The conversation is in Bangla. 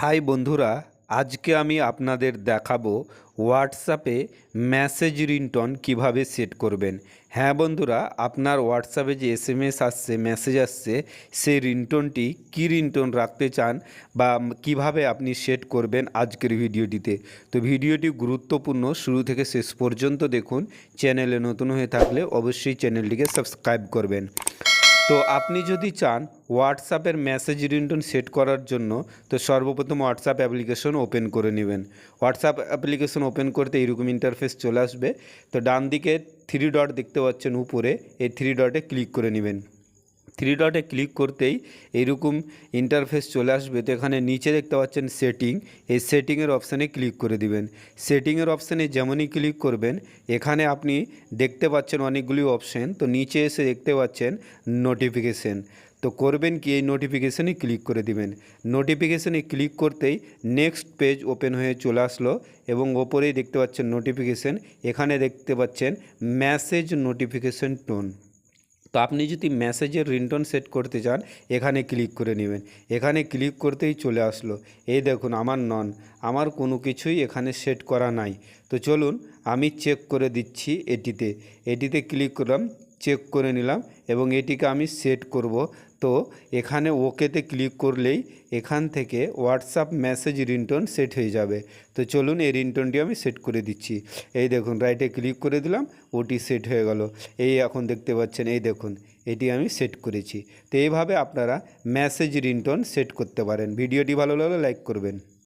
হাই বন্ধুরা, আজকে আমি আপনাদের দেখাবো হোয়াটসঅ্যাপে মেসেজ রিংটন কীভাবে সেট করবেন। হ্যাঁ বন্ধুরা, আপনার হোয়াটসঅ্যাপে যে এস এম এস আসছে মেসেজ আসছে, সেই রিংটনটি কী রিংটন রাখতে চান বা কীভাবে আপনি সেট করবেন আজকের ভিডিওটিতে। তো ভিডিওটি গুরুত্বপূর্ণ, শুরু থেকে শেষ পর্যন্ত দেখুন। চ্যানেলে নতুন হয়ে থাকলে অবশ্যই চ্যানেলটিকে সাবস্ক্রাইব করবেন। তো আপনি যদি চান হোয়াটসঅ্যাপের মেসেজ রিংটোন সেট করার জন্য, তো সর্বপ্রথম হোয়াটসঅ্যাপ অ্যাপ্লিকেশন ওপেন করে নেবেন। হোয়াটসঅ্যাপ অ্যাপ্লিকেশন ওপেন করতে এরকম ইন্টারফেস চলে আসবে। তো ডান দিকে থ্রি ডট দেখতে পাচ্ছেন উপরে, এই থ্রি ডটে ক্লিক করে নেবেন। থ্রি ডটে ক্লিক করতেই এরকম ইন্টারফেস চলে আসবে। তো এখানে নিচে দেখতে পাচ্ছেন সেটিং এই সেটিংয়ের অপশানে ক্লিক করে দিবেন। সেটিংয়ের অপশানে যেমনই ক্লিক করবেন, এখানে আপনি দেখতে পাচ্ছেন অনেকগুলি অপশান তো নিচে এসে দেখতে পাচ্ছেন নোটিফিকেশন তো করবেন কি? এই নোটিফিকেশানে ক্লিক করে দিবেন। নোটিফিকেশানে ক্লিক করতেই নেক্সট পেজ ওপেন হয়ে চলে আসলো এবং ওপরেই দেখতে পাচ্ছেন নোটিফিকেশান এখানে দেখতে পাচ্ছেন মেসেজ নোটিফিকেশন টোন তো আপনি যদি মেসেজের রিংটোন সেট করতে চান, এখানে ক্লিক করে নেবেন। এখানে ক্লিক করতেই চলে আসলো। এই দেখুন, আমার নন আমার কোনো কিছুই এখানে সেট করা নাই। তো চলুন, আমি চেক করে দিচ্ছি এটিতে। এটিতে ক্লিক করলাম চেক করে নিলাম এবং এটিকে আমি সেট করব। তো এখানে ওকেতে ক্লিক করলেই এখান থেকে হোয়াটসঅ্যাপ মেসেজ রিংটোন সেট হয়ে যাবে। তো চলুন এই রিংটোনটি আমি সেট করে দিচ্ছি। এই দেখুন, রাইটে ক্লিক করে দিলাম, ওটি সেট হয়ে গেল। এই এখন দেখতে পাচ্ছেন, এই দেখুন, এটি আমি সেট করেছি। তো এইভাবে আপনারা মেসেজ রিংটোন সেট করতে পারেন। ভিডিওটি ভালো লাগলে লাইক করবেন।